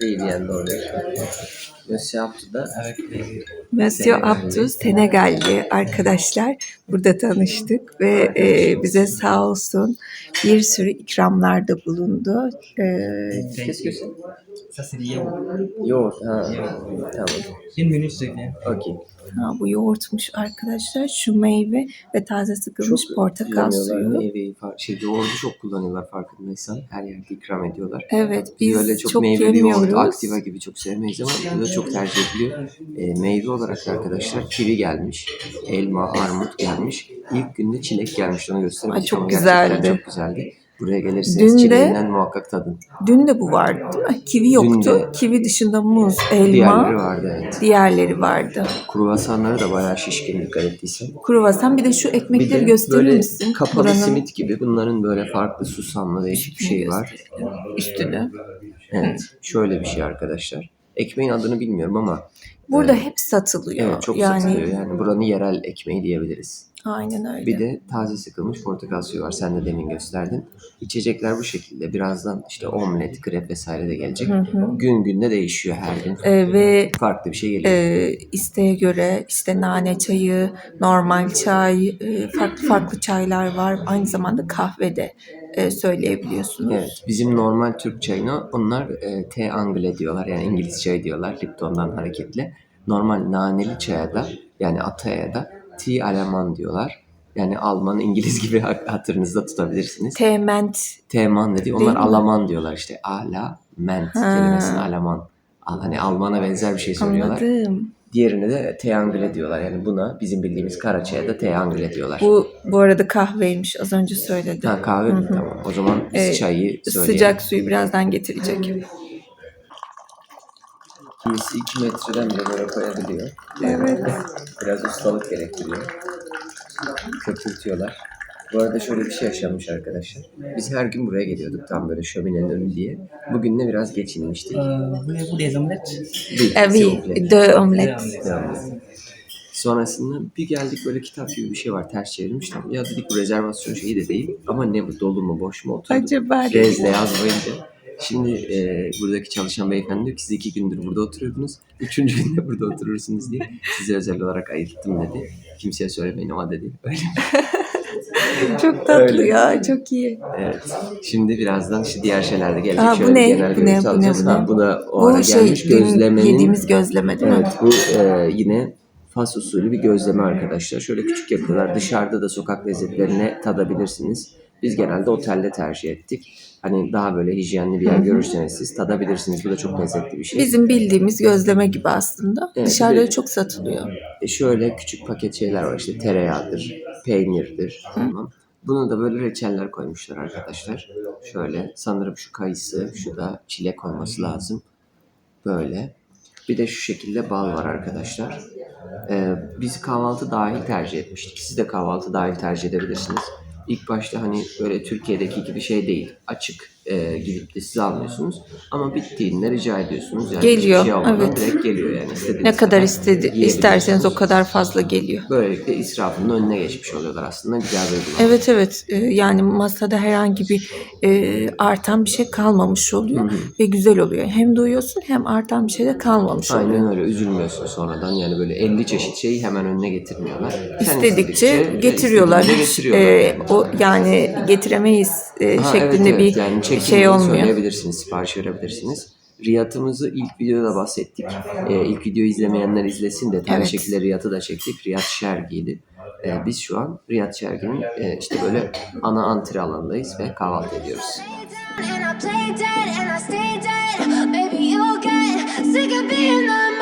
Oui, bien doğru. Monsieur Abdü da Avec les... Monsieur Abdü Senegalli arkadaşlar. Burada tanıştık ve e, bize sağ olsun bir sürü ikramlarda bulundu. E, Qu'est-ce que c'est lié au... Yoğurt. Ha. Tamam. Une minute, je viens. Okey. ha, bu yoğurtmuş arkadaşlar. Şu meyve ve taze sıkılmış Çok portakal kullanıyorlar suyu. Meyveyi, fa- şey, yoğurdu çok kullanıyorlar farkındaysan. Her yerde ikram ediyorlar. Evet Biz biz öyle çok, çok, meyveli yoğurt, yemiyoruz. aktiva gibi çok sevmeyiz ama burada çok tercih ediliyor. E, meyve olarak da arkadaşlar kivi gelmiş, elma, armut gelmiş. İlk günde çilek gelmiş onu göstereyim. Ay, çok Ama gerçekten güzeldi. Çok güzeldi. Buraya gelirseniz Dün de- çileğinden muhakkak tadın. Dün de bu vardı değil mi? Kivi yoktu. de. Kivi dışında muz, elma, Diğerleri vardı evet. diğerleri vardı. Kruvasanları da bayağı şişkin dikkat ettiysen. Kruvasan bir de şu Bir ekmekleri de gösterir böyle misin? kapalı Buranın simit gibi bunların böyle farklı susamlı değişik bir şey var. üstünü. Evet. Şöyle bir şey arkadaşlar. Ekmeğin adını bilmiyorum ama Burada Evet. hep satılıyor. evet çok yani satılıyor. Yani buranın yerel ekmeği diyebiliriz. aynen öyle. Bir de taze sıkılmış portakal suyu var. Sen de demin gösterdin. İçecekler bu şekilde. Birazdan işte omlet, krep vesaire de gelecek. Hı hı. Gün günde değişiyor her gün. Ee, ve Farklı bir şey geliyor. e, isteğe göre işte nane çayı, normal çay, e, farklı farklı çaylar var. Aynı zamanda kahve de e, söyleyebiliyorsunuz. Evet, bizim normal Türk çayına onlar e, tea anglais diyorlar. Yani İngiliz çayı diyorlar Lipton'dan hareketle. Normal naneli çaya da yani ataya da tea aleman diyorlar. Yani Alman, İngiliz gibi hatırınızda tutabilirsiniz. Teement Teman dedi. Değil Onlar mi? Alaman diyorlar işte. Ala, ment Ha. kelimesini Alaman. Al- Hani Alman'a benzer bir şey söylüyorlar. anladım. Diğerine de tea anglais diyorlar. Yani buna bizim bildiğimiz kara çaya da tea anglais diyorlar. Bu bu arada kahveymiş az önce söyledim. Ha, kahve mi? Tamam. O zaman biz Ee, çayı söyleyelim. Sıcak suyu birazdan getirecek. Kimisi 2 metreden bile böyle koyabiliyor. Evet. Biraz ustalık gerektiriyor. Köpürtüyorlar. Bu arada şöyle bir şey yaşanmış arkadaşlar. Biz her gün buraya geliyorduk tam böyle şöminenin önü diye. Bugün de biraz geç inmiştik. Voulez-vous des omelettes Bir, Eh s'il oui, deux omelettes. Sonrasında bir geldik böyle kitap gibi bir şey var ters çevirmiş. Tamam. Ya dedik bu rezervasyon şeyi de değil. Ama ne bu dolu mu boş mu oturduk. Acaba Rezle yazmayınca. Şimdi e, buradaki çalışan beyefendi diyor ki siz iki gündür burada oturuyordunuz. Üçüncü günde burada oturursunuz diye size özel olarak ayırttım dedi. Kimseye söylemeyin ama dedi. Öyle. çok tatlı Öyle. ya, çok iyi. Evet. Şimdi birazdan işte diğer şeyler de gelecek. Aa, bu Şöyle ne? genel Bu ne? Bu ne? Bu ne? Bu da o ara Bu şey gelmiş dün gözlemenin. yediğimiz gözleme değil mi? Evet bu e, yine Fas usulü bir gözleme arkadaşlar. Şöyle küçük yapıyorlar. Dışarıda da sokak lezzetlerine tadabilirsiniz. Biz genelde otelde tercih ettik. Hani daha böyle hijyenli bir yer görürseniz siz tadabilirsiniz. Bu da çok lezzetli bir şey. Bizim bildiğimiz gözleme gibi aslında. Evet, Dışarıda de- çok satılıyor. E şöyle küçük paket şeyler var işte tereyağıdır, peynirdir. Tamam. Bunu da böyle reçeller koymuşlar arkadaşlar. Şöyle sanırım şu kayısı, şu da çilek olması lazım. Böyle. Bir de şu şekilde bal var arkadaşlar. Ee, biz kahvaltı dahil tercih etmiştik. Siz de kahvaltı dahil tercih edebilirsiniz. İlk başta hani böyle Türkiye'deki gibi şey değil. Açık e, gidip de siz almıyorsunuz. Ama bittiğinde rica ediyorsunuz. Yani Geliyor, Şey evet. direkt geliyor yani. İstediğiniz Ne kadar istedi, isterseniz o kadar fazla geliyor. Böylelikle israfın önüne geçmiş oluyorlar aslında. Güzel bir uygulama. Evet evet Ee, yani masada herhangi bir e, artan bir şey kalmamış oluyor Hı hı. ve güzel oluyor. Hem doyuyorsun hem artan bir şey de kalmamış oluyor. Aynen öyle. Üzülmüyorsun sonradan. Yani böyle 50 çeşit şeyi hemen önüne getirmiyorlar. İstedikçe getiriyorlar. Hiç, getiriyorlar. e, o yani getiremeyiz e, Ha, şeklinde evet, evet. bir yani çekimini şey olmuyor. söyleyebilirsiniz, sipariş verebilirsiniz. Riyatımızı ilk videoda bahsettik. Ee, ilk videoyu izlemeyenler izlesin de aynı Evet. şekilde Riyat'ı da çektik. Riyat Şergi'ydi. Ee, biz şu an Riyat Şergi'nin e, işte böyle ana antre alanındayız ve kahvaltı ediyoruz. And I play dead and I stay dead. Maybe you'll get sick of being the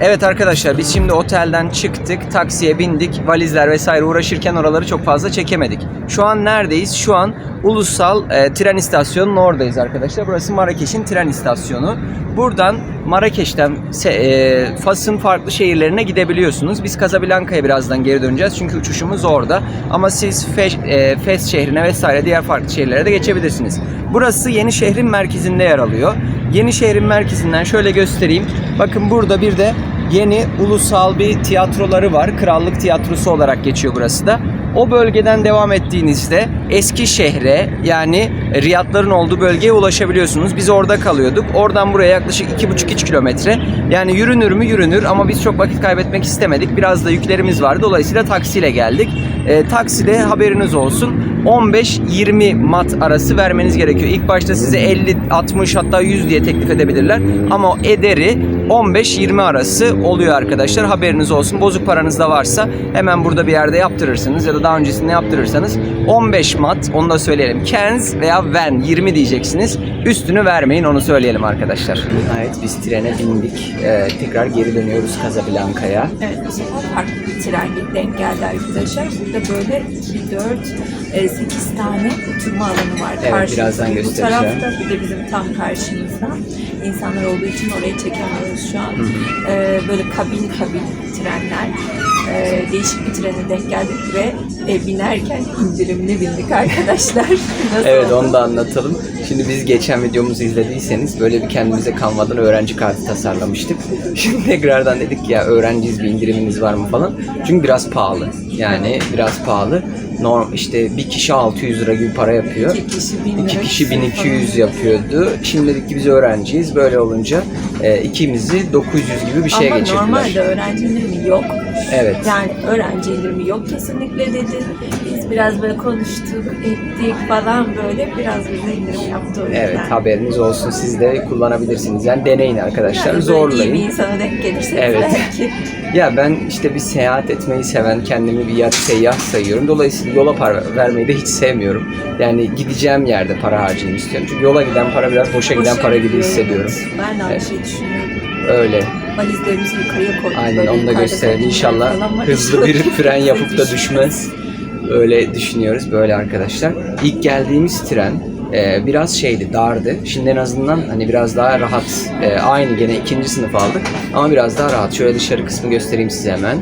Evet arkadaşlar biz şimdi otelden çıktık, taksiye bindik, valizler vesaire uğraşırken oraları çok fazla çekemedik. Şu an neredeyiz? Şu an ulusal e, tren istasyonunun oradayız arkadaşlar. Burası Marrakeş'in tren istasyonu. Buradan Marrakeş'ten e, Fas'ın farklı şehirlerine gidebiliyorsunuz. Biz Casablanca'ya birazdan geri döneceğiz çünkü uçuşumuz orada. Ama siz Fes, e, Fes şehrine vesaire diğer farklı şehirlere de geçebilirsiniz. Burası yeni şehrin merkezinde yer alıyor. Yeni şehrin merkezinden şöyle göstereyim. Bakın burada bir de yeni ulusal bir tiyatroları var. Krallık Tiyatrosu olarak geçiyor burası da. O bölgeden devam ettiğinizde eski şehre yani Riyadların olduğu bölgeye ulaşabiliyorsunuz. Biz orada kalıyorduk. Oradan buraya yaklaşık 2,5-3 kilometre. Yani yürünür mü yürünür ama biz çok vakit kaybetmek istemedik. Biraz da yüklerimiz vardı. Dolayısıyla taksiyle geldik. E, takside haberiniz olsun 15-20 mat arası vermeniz gerekiyor. İlk başta size 50, 60 hatta 100 diye teklif edebilirler. Ama o ederi 15-20 arası oluyor arkadaşlar. Haberiniz olsun. Bozuk paranız da varsa hemen burada bir yerde yaptırırsınız ya da daha öncesinde yaptırırsanız 15 mat onu da söyleyelim. Kenz veya Van 20 diyeceksiniz. Üstünü vermeyin onu söyleyelim arkadaşlar. Nihayet biz trene bindik. Ee, tekrar geri dönüyoruz Casablanca'ya. Evet, bu sefer farklı bir tren denk geldi arkadaşlar. Burada böyle 2, 4, 8 tane oturma alanı var. Evet, Karşımızda. birazdan Bu göstereceğim. tarafta bir de bizim tam karşımızda. İnsanlar olduğu için orayı çekemiyoruz şu an. Ee, böyle kabin kabin trenler. Ee, değişik bir trene denk geldik ve e, binerken indirimli bindik arkadaşlar. Nasıl Evet oldu? onu da anlatalım. Şimdi biz geçen videomuzu izlediyseniz böyle bir kendimize kalmadan öğrenci kartı tasarlamıştık. Şimdi tekrardan dedik ya öğrenciyiz bir indiriminiz var mı falan. Çünkü biraz pahalı. Yani biraz pahalı. Norm işte bir kişi 600 lira gibi para yapıyor. İki kişi 1000 lira. İki kişi 1200 falan. yapıyordu. Şimdi dedik ki biz öğrenciyiz. Böyle olunca e, ikimizi 900 gibi bir şeye Ama geçirdiler. normalde öğrenci indirimi yok. Evet. Yani öğrenci indirimi yok kesinlikle dedi. Biz biraz böyle konuştuk, ettik falan böyle biraz bize indirim yaptı o. Evet haberiniz olsun siz de kullanabilirsiniz. Yani deneyin arkadaşlar Yani zorlayın. iyi bir insana denk gelirseniz Evet. belki. Ya ben işte bir seyahat etmeyi seven, kendimi bir yat seyyah sayıyorum. Dolayısıyla yola para vermeyi de hiç sevmiyorum. Yani gideceğim yerde para harcayayım istiyorum. Çünkü yola giden para biraz boşa giden Boşa para gibi hissediyorum. Ben de aynı Evet. şeyi. Öyle. Valizlerimizi yukarıya koyduk. Aynen Böyle onu da gösterelim. İnşallah hızlı bir fren yapıp da düşmez. düşmez. Öyle düşünüyoruz böyle arkadaşlar. İlk geldiğimiz tren e, biraz şeydi, dardı. Şimdi en azından hani biraz daha rahat. E, aynı gene ikinci sınıf aldık ama biraz daha rahat. Şöyle dışarı kısmı göstereyim size hemen.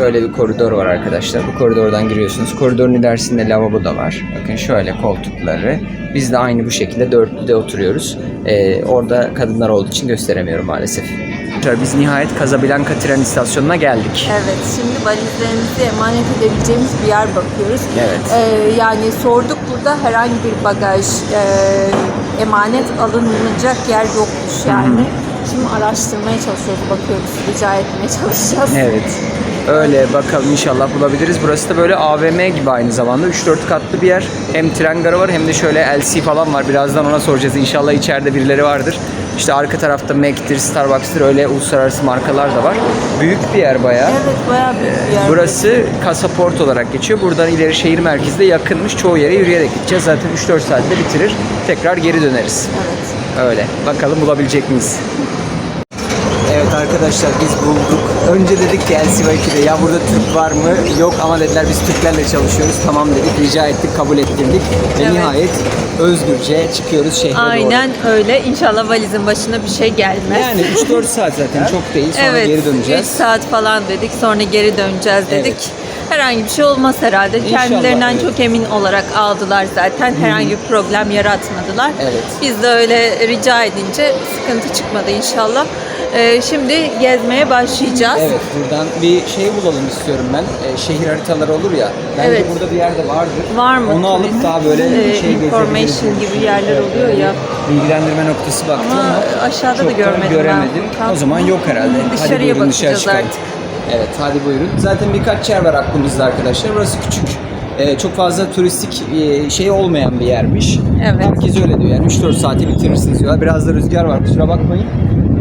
Şöyle bir koridor var arkadaşlar. Bu koridordan giriyorsunuz. Koridorun ilerisinde lavabo da var. Bakın şöyle koltukları. Biz de aynı bu şekilde dörtlüde oturuyoruz. Ee, orada kadınlar olduğu için gösteremiyorum maalesef. Biz nihayet Casablanca tren istasyonuna geldik. Evet, şimdi valizlerimizi emanet edebileceğimiz bir yer bakıyoruz. Evet. Ee, yani sorduk burada herhangi bir bagaj, e, emanet alınacak yer yokmuş yani. Şimdi araştırmaya çalışıyoruz, bakıyoruz, rica etmeye çalışacağız. Evet. Öyle bakalım inşallah bulabiliriz. Burası da böyle AVM gibi aynı zamanda. 3-4 katlı bir yer. Hem tren garı var hem de şöyle LC falan var. Birazdan ona soracağız. İnşallah içeride birileri vardır. İşte arka tarafta Mac'tir, Starbucks'tır öyle uluslararası markalar da var. Büyük bir yer bayağı. Evet, bayağı büyük bir yer. Burası Kasaport olarak geçiyor. Buradan ileri şehir merkezde yakınmış. Çoğu yere yürüyerek gideceğiz. Zaten 3-4 saatte bitirir. Tekrar geri döneriz. Evet. Öyle. Bakalım bulabilecek miyiz? Arkadaşlar biz bulduk. Önce dedik ki LCV2'de ya burada Türk var mı? Yok ama dediler biz Türklerle çalışıyoruz. Tamam dedik rica ettik kabul ettirdik. Ve Evet. nihayet özgürce çıkıyoruz şehre doğru. Aynen öyle. İnşallah valizin başına bir şey gelmez. Yani 3-4 saat zaten çok değil. Sonra evet, geri 3 döneceğiz. saat falan dedik. Sonra geri döneceğiz dedik. Evet. Herhangi bir şey olmaz herhalde. İnşallah, Kendilerinden evet. çok emin olarak aldılar zaten. Herhangi bir problem yaratmadılar. Evet. Biz de öyle rica edince sıkıntı çıkmadı inşallah. Ee, şimdi gezmeye başlayacağız. Evet buradan bir şey bulalım istiyorum ben. Ee, şehir haritaları olur ya. Bence Evet. burada bir yerde vardır. Var mı? Onu alıp turist? daha böyle Ee, şey information gibi yerler Evet, oluyor ya. Bilgilendirme noktası baktım Ama ama, aşağıda da çok görmedim ben. göremedim. Kalk- O zaman yok herhalde. Hadi Dışarıya buyurun dışarı bakacağız çıkalım. artık. Evet hadi buyurun. Zaten birkaç yer var aklımızda arkadaşlar. Burası küçük. Ee, çok fazla turistik e, şey olmayan bir yermiş. Evet. Herkes öyle diyor. Yani 3-4 saati bitirirsiniz diyorlar. Biraz da rüzgar var kusura bakmayın.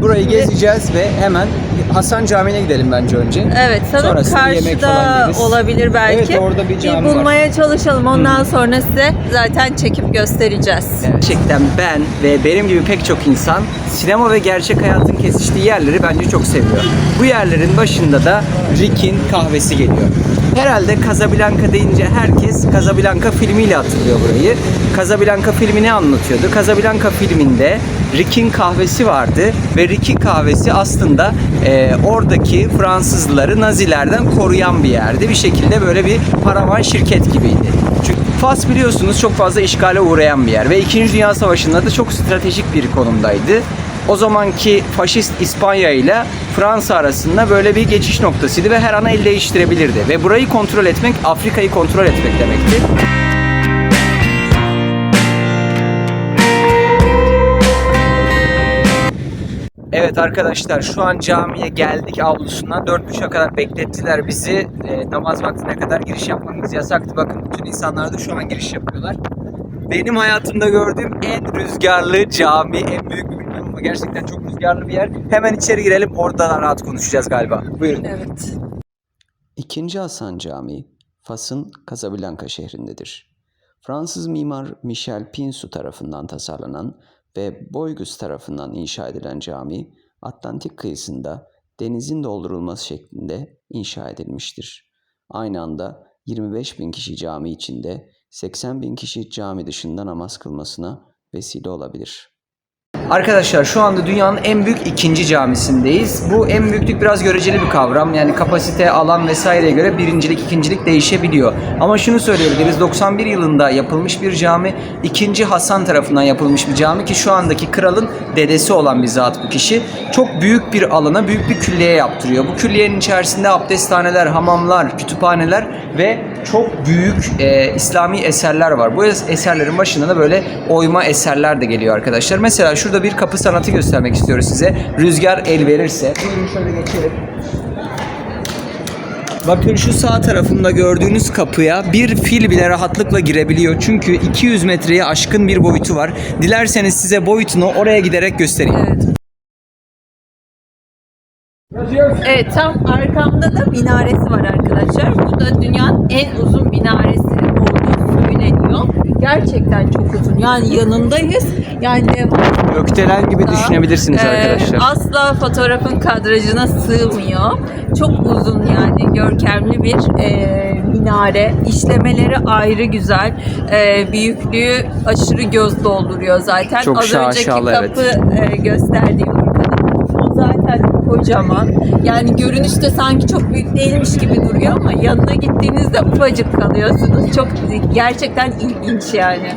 Burayı gezeceğiz ve hemen Hasan Camii'ne gidelim bence önce. Evet sanırım Sonrasında yemek falan karşıda yeriz. olabilir belki. Evet, orada bir cami var. bulmaya çalışalım. Ondan sonra size zaten çekip göstereceğiz. Gerçekten ben ve benim gibi pek çok insan sinema ve gerçek hayatın kesiştiği yerleri bence çok seviyor. Bu yerlerin başında da Rick'in kahvesi geliyor. Herhalde Casablanca deyince her herkes Casablanca filmiyle hatırlıyor burayı. Casablanca filmi ne anlatıyordu? Casablanca filminde Rick'in kahvesi vardı ve Rick'in kahvesi aslında e, oradaki Fransızları Nazilerden koruyan bir yerdi. Bir şekilde böyle bir paravan şirket gibiydi. Çünkü Fas biliyorsunuz çok fazla işgale uğrayan bir yer ve 2. Dünya Savaşı'nda da çok stratejik bir konumdaydı. O zamanki faşist İspanya ile Fransa arasında böyle bir geçiş noktasıydı ve her an el değiştirebilirdi. Ve burayı kontrol etmek Afrika'yı kontrol etmek demekti. Evet arkadaşlar şu an camiye geldik avlusuna. Dört buçuğa kadar beklettiler bizi. E, namaz vaktine kadar giriş yapmamız yasaktı. Bakın bütün insanlar da şu an giriş yapıyorlar. Benim hayatımda gördüğüm en rüzgarlı cami, en büyük bir bilmiyorum ama gerçekten çok rüzgarlı bir yer. Hemen içeri girelim orada da rahat konuşacağız galiba. Buyurun. Evet. İkinci Hasan Camii, Fas'ın Casablanca şehrindedir. Fransız mimar Michel Pinsu tarafından tasarlanan ve Boygus tarafından inşa edilen cami, Atlantik kıyısında denizin doldurulması şeklinde inşa edilmiştir. Aynı anda 25 bin kişi cami içinde, 80 bin kişi cami dışında namaz kılmasına vesile olabilir. Arkadaşlar şu anda dünyanın en büyük ikinci camisindeyiz. Bu en büyüklük biraz göreceli bir kavram. Yani kapasite, alan vesaireye göre birincilik, ikincilik değişebiliyor. Ama şunu söyleyebiliriz. 91 yılında yapılmış bir cami. ikinci Hasan tarafından yapılmış bir cami ki şu andaki kralın dedesi olan bir zat bu kişi. Çok büyük bir alana, büyük bir külliye yaptırıyor. Bu külliyenin içerisinde abdesthaneler, hamamlar, kütüphaneler ve çok büyük e, İslami eserler var. Bu es- eserlerin başında da böyle oyma eserler de geliyor arkadaşlar. Mesela şurada bir kapı sanatı göstermek istiyoruz size. Rüzgar el verirse. Buyurun şöyle geçelim. Bakın şu sağ tarafında gördüğünüz kapıya bir fil bile rahatlıkla girebiliyor. Çünkü 200 metreye aşkın bir boyutu var. Dilerseniz size boyutunu oraya giderek göstereyim. Evet. Evet tam arkamda da minaresi var arkadaşlar. Bu da dünyanın en uzun minaresi olduğu söyleniyor. Gerçekten çok uzun. Yani yanındayız. Yani devamlı Gökdelen gibi düşünebilirsiniz Ee, arkadaşlar. asla fotoğrafın kadrajına sığmıyor. Çok uzun yani görkemli bir e, minare. İşlemeleri ayrı güzel. E, büyüklüğü aşırı göz dolduruyor zaten. Çok Az önceki şaşalı, evet. kapı e, gösterdiğim zaten kocaman. Yani görünüşte sanki çok büyük değilmiş gibi duruyor ama yanına gittiğinizde ufacık kalıyorsunuz. Çok gerçekten ilginç yani.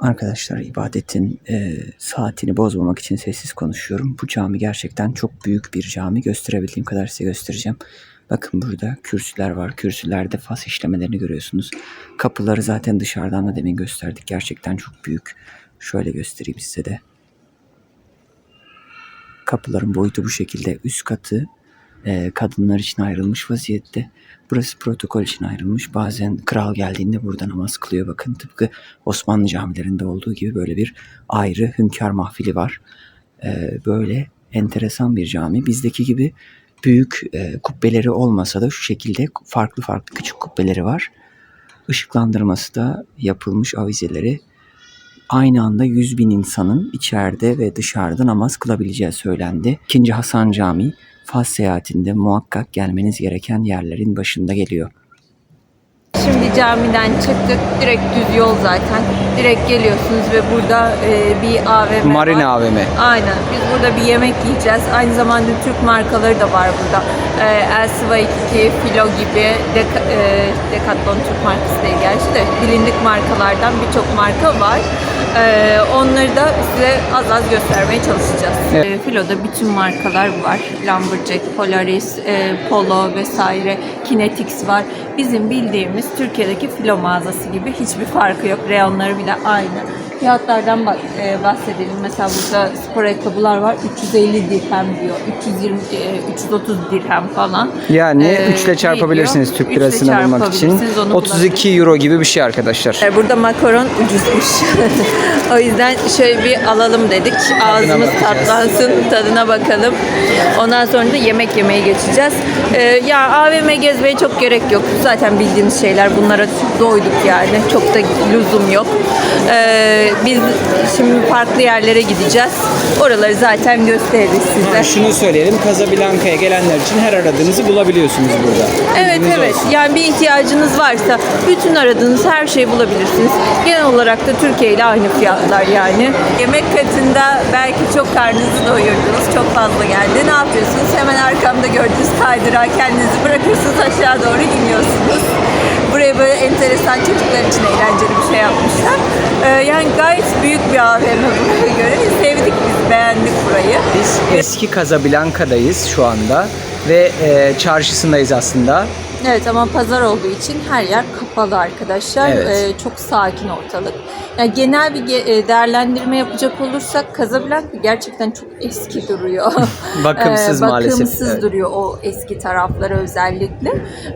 Arkadaşlar ibadetin e, saatini bozmamak için sessiz konuşuyorum. Bu cami gerçekten çok büyük bir cami. Gösterebildiğim kadar size göstereceğim. Bakın burada kürsüler var. Kürsülerde fas işlemelerini görüyorsunuz. Kapıları zaten dışarıdan da demin gösterdik. Gerçekten çok büyük. Şöyle göstereyim size de. Kapıların boyutu bu şekilde. Üst katı e, kadınlar için ayrılmış vaziyette. Burası protokol için ayrılmış. Bazen kral geldiğinde burada namaz kılıyor. Bakın tıpkı Osmanlı camilerinde olduğu gibi böyle bir ayrı hünkâr mahfili var. E, böyle enteresan bir cami. Bizdeki gibi büyük e, kubbeleri olmasa da şu şekilde farklı farklı küçük kubbeleri var. Işıklandırması da yapılmış avizeleri aynı anda 100 bin insanın içeride ve dışarıda namaz kılabileceği söylendi. İkinci Hasan Camii Fas seyahatinde muhakkak gelmeniz gereken yerlerin başında geliyor. Şimdi camiden çıktık. Direkt düz yol zaten. Direkt geliyorsunuz ve burada e, bir AVM Marina var. AVM. Aynen. Biz burada bir yemek yiyeceğiz. Aynı zamanda Türk markaları da var burada. E, Elsiva 2, Filo gibi Deka, e, Decathlon Türk markası değil gerçi de bilindik markalardan birçok marka var. E, onları da size az az göstermeye çalışacağız. Evet. E, Filo'da bütün markalar var. Lumberjack, Polaris, e, Polo vesaire, Kinetix var. Bizim bildiğimiz Türkiye'deki Filo mağazası gibi hiçbir farkı yok. Reyonları bile aynı. Fiyatlardan e, bahsedelim. Mesela burada spor ayakkabılar var. 350 dirhem diyor. 320, e, 330 dirhem falan. Yani E, 3 ile çarpabilirsiniz. Türk lirasını bulmak için. çarpabilirsiniz, onu 32 euro gibi bir şey arkadaşlar. e, Burada makaron ucuzmuş. o yüzden şöyle bir alalım dedik. Ağzımız tatlansın, tadına bakalım. Ondan sonra da yemek yemeye geçeceğiz. E, ya AVM gezmeye çok gerek yok. Zaten bildiğimiz şeyler. Bunlara doyduk yani. Çok da lüzum yok. Biz şimdi farklı yerlere gideceğiz. Oraları zaten gösteririz size. Şunu söyleyelim, Casablanca'ya gelenler için her aradığınızı bulabiliyorsunuz burada. Evet Bilginiz evet. olsun. Yani bir ihtiyacınız varsa bütün aradığınız her şeyi bulabilirsiniz. Genel olarak da Türkiye ile aynı fiyatlar yani. Yemek katında belki çok karnınızı doyurdunuz. Çok fazla geldi. Ne yapıyorsunuz? Hemen arkamda gördüğünüz kaydırağa kendinizi bırakırsınız aşağı doğru iniyorsunuz. Buraya böyle enteresan çocuklar için eğlenceli bir şey yapmışlar. Ee, yani gayet büyük bir AVM buraya göre. Sevdik biz, beğendik burayı. Biz eski Casablanca'dayız şu anda ve e, çarşısındayız aslında. Evet ama pazar olduğu için her yer kapalı arkadaşlar. Evet. Ee, çok sakin ortalık. Yani genel bir ge- e, değerlendirme yapacak olursak Casablanca gerçekten çok eski duruyor. Bakımsız Ee, maalesef, Bakımsız evet. duruyor o eski tarafları özellikle.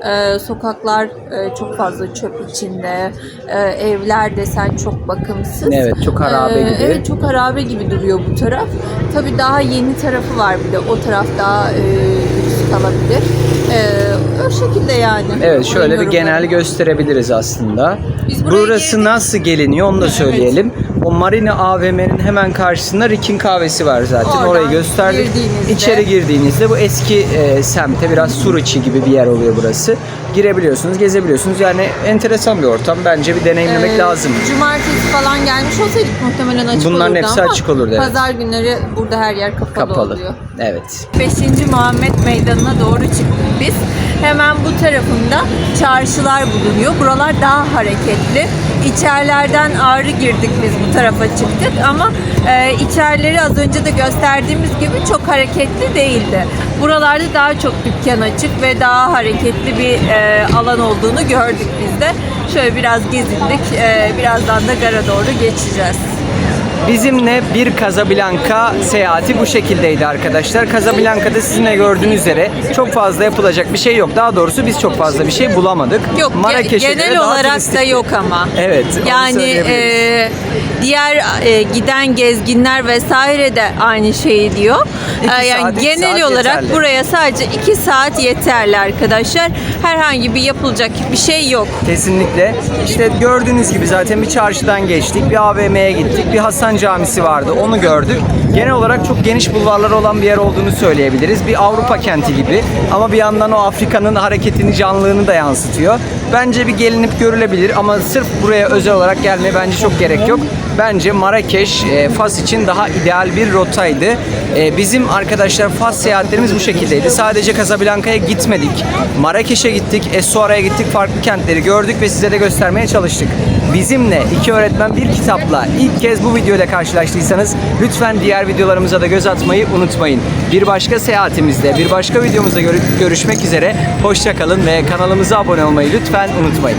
Ee, sokaklar e, çok fazla çöp içinde. Ee, evler desen çok bakımsız. Evet, çok harabe Ee, gibi. Evet çok harabe gibi duruyor bu taraf. Tabii daha yeni tarafı var bir de. O taraf daha e, kalabilir. Ee, o şekilde yani. Evet şöyle bir Yorumlarım. genel gösterebiliriz aslında. Biz buraya Burası girdik. nasıl geliniyor onu da söyleyelim. O Marina AVM'nin hemen karşısında Rick'in kahvesi var zaten. Oradan Orayı gösterdik. girdiğinizde- İçeri girdiğinizde bu eski e, semte biraz sur içi gibi bir yer oluyor burası. Girebiliyorsunuz, gezebiliyorsunuz. Yani enteresan bir ortam. Bence bir deneyimlemek Ee, lazım. Cumartesi falan gelmiş olsaydık muhtemelen açık Bunların olurdu hepsi ama açık olurdu, evet. Pazar günleri burada her yer kapalı, Kapalı. oluyor. Evet. 5. Muhammed Meydanı'na doğru çıktık biz. Hemen bu tarafında çarşılar bulunuyor. Buralar daha hareketli. İçerilerden ağrı girdik biz bu tarafa çıktık ama e, içerileri az önce de gösterdiğimiz gibi çok hareketli değildi. Buralarda daha çok dükkan açık ve daha hareketli bir e, alan olduğunu gördük biz de. Şöyle biraz gezindik. E, birazdan da gara doğru geçeceğiz. Bizimle bir Casablanca seyahati bu şekildeydi arkadaşlar. Casablanca'da sizin de gördüğünüz üzere çok fazla yapılacak bir şey yok. Daha doğrusu biz çok fazla bir şey bulamadık. Yok Marrakeş'e genel olarak turistik da yok ama. Evet. Yani e, diğer e, giden gezginler vesaire de aynı şeyi diyor. İki E, yani saat, genel saat olarak yeterli. buraya sadece 2 saat yeterli arkadaşlar. Herhangi bir yapılacak bir şey yok. Kesinlikle. İşte gördüğünüz gibi zaten bir çarşıdan geçtik, bir AVM'ye gittik, bir Hasan Camisi vardı, onu gördük. Genel olarak çok geniş bulvarları olan bir yer olduğunu söyleyebiliriz. Bir Avrupa kenti gibi ama bir yandan o Afrika'nın hareketini, canlılığını da yansıtıyor. Bence bir gelinip görülebilir ama sırf buraya özel olarak gelmeye bence çok gerek yok. Bence Marrakeş e, Fas için daha ideal bir rotaydı. E, bizim arkadaşlar Fas seyahatlerimiz bu şekildeydi. Sadece Casablanca'ya gitmedik. Marrakeş'e gittik, Essuara'ya gittik, farklı kentleri gördük ve size de göstermeye çalıştık. Bizimle iki öğretmen bir kitapla ilk kez bu videoyla karşılaştıysanız lütfen diğer videolarımıza da göz atmayı unutmayın. Bir başka seyahatimizde, bir başka videomuzda görü- görüşmek üzere. Hoşça kalın ve kanalımıza abone olmayı lütfen unutmayın.